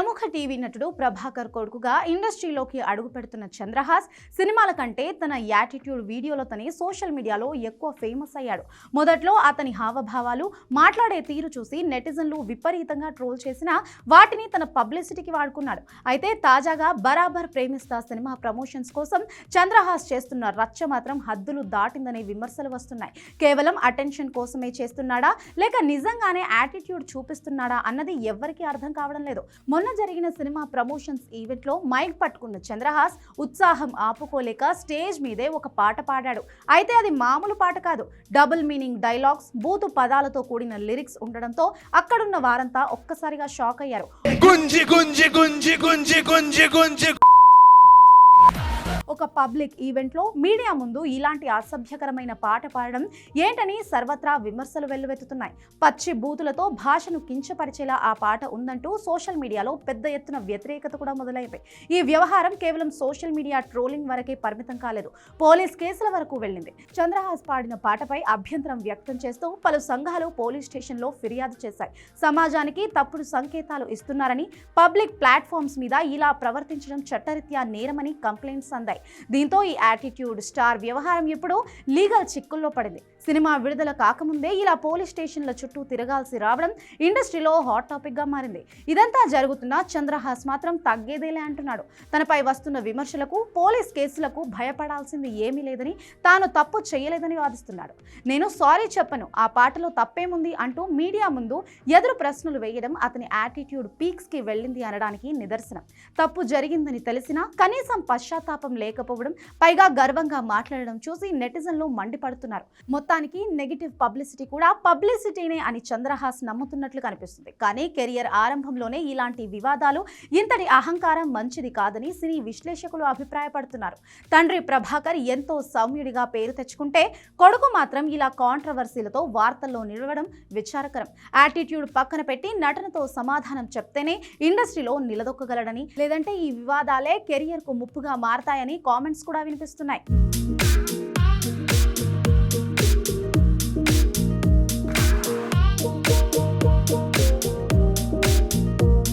estamos ప్రముఖ TV నటుడు ప్రభాకర్ కొడుకుగా ఇండస్ట్రీలోకి అడుగు పెడుతున్న చంద్రహాస్ సినిమాల కంటే తన యాటిట్యూడ్ వీడియోలతోనే సోషల్ మీడియాలో ఎక్కువ ఫేమస్ అయ్యాడు. మొదట్లో అతని హావభావాలు మాట్లాడే తీరు చూసి నెటిజన్లు విపరీతంగా ట్రోల్ చేసినా వాటిని తన పబ్లిసిటీకి వాడుకున్నాడు. అయితే తాజాగా బరాబర్ ప్రేమిస్తా సినిమా ప్రమోషన్స్ కోసం చంద్రహాస్ చేస్తున్న రచ్చ మాత్రం హద్దులు దాటిందనే విమర్శలు వస్తున్నాయి. కేవలం అటెన్షన్ కోసమే చేస్తున్నాడా? లేక నిజంగానే యాటిట్యూడ్ చూపిస్తున్నాడా? అన్నది ఎవ్వరికీ అర్థం కావడం లేదు. మొన్న జరిగిన సినిమా ప్రమోషన్స్ ఈవెంట్లో మైక్ పట్టుకున్న చంద్రహాస్ ఉత్సాహం ఆపుకోలేక స్టేజ్ మీదే ఒక పాట పాడాడు. అయితే అది మామూలు పాట కాదు. డబుల్ మీనింగ్ డైలాగ్స్ బూతు పదాలతో కూడిన లిరిక్స్ ఉండడంతో అక్కడున్న వారంతా ఒక్కసారిగా షాక్ అయ్యారు. గుంజి గుంజి గుంజి గుంజి గుంజి గుంజి. ఒక పబ్లిక్ ఈవెంట్లో మీడియా ముందు ఇలాంటి అసభ్యకరమైన పాట పాడడం ఏంటని సర్వత్రా విమర్శలు వెల్లువెత్తుతున్నాయి. పచ్చి బూతులతో భాషను కించపరిచేలా ఆ పాట ఉందంటూ సోషల్ మీడియాలో పెద్ద ఎత్తున వ్యతిరేకత కూడా మొదలైపోయి ఈ వ్యవహారం కేవలం సోషల్ మీడియా ట్రోలింగ్ వరకే పరిమితం కాలేదు పోలీస్ కేసుల వరకు వెళ్ళింది. చంద్రహాస్ పాడిన పాటపై అభ్యంతరం వ్యక్తం చేస్తూ పలు సంఘాలు పోలీస్ స్టేషన్లో ఫిర్యాదు చేశాయి. సమాజానికి తప్పుడు సంకేతాలు ఇస్తున్నారని పబ్లిక్ ప్లాట్ఫామ్స్ మీద ఇలా ప్రవర్తించడం చట్టరీత్యా నేరమని కంప్లైంట్స్ అందాయి. దీంతో ఈ యాటిట్యూడ్ స్టార్ వ్యవహారం ఇప్పుడు లీగల్ చిక్కుల్లో పడింది. సినిమా విడుదల కాకముందే ఇలా పోలీస్ స్టేషన్ల చుట్టూ తిరగాల్సి రావడం ఇండస్ట్రీలో హాట్ టాపిక్గా మారింది. ఇదంతా జరుగుతున్న చంద్రహాస్ మాత్రం తగ్గేదేలే అంటున్నాడు. తనపై వస్తున్న విమర్శలకు పోలీస్ కేసులకు భయపడాల్సింది ఏమీ లేదని తాను తప్పు చేయలేదని వాదిస్తున్నాడు. నేను సారీ చెప్పను ఆ పాటలో తప్పేముంది అంటూ మీడియా ముందు ఎదురు ప్రశ్నలు వేయడం అతని యాటిట్యూడ్ పీక్స్కి వెళ్ళింది అనడానికి నిదర్శనం. తప్పు జరిగిందని తెలిసినా కనీసం పశ్చాత్తాపం లేదు. లేకపోవడం పైగా గర్వంగా మాట్లాడడం చూసి నెటిజన్లు మండిపడుతున్నారు. మొత్తానికి నెగిటివ్ పబ్లిసిటీ కూడా పబ్లిసిటీనే అని చంద్రహాస్ నమ్ముతున్నట్లు కనిపిస్తుంది. కానీ కెరియర్ ఆరంభంలోనే ఇలాంటి వివాదాలు ఇంతటి అహంకారం మంచిది కాదని సినీ విశ్లేషకులు అభిప్రాయపడుతున్నారు. తండ్రి ప్రభాకర్ ఎంతో సౌమ్యుడిగా పేరు తెచ్చుకుంటే కొడుకు మాత్రం ఇలా కాంట్రవర్సీలతో వార్తల్లో నిలవడం విచారకరం. యాటిట్యూడ్ పక్కన పెట్టి నటనతో సమాధానం చెప్తేనే ఇండస్ట్రీలో నిలదొక్కగలడని లేదంటే ఈ వివాదాలే కెరియర్కు ముప్పుగా మారతాయని కామెంట్స్ కూడా వినిపిస్తున్నాయి.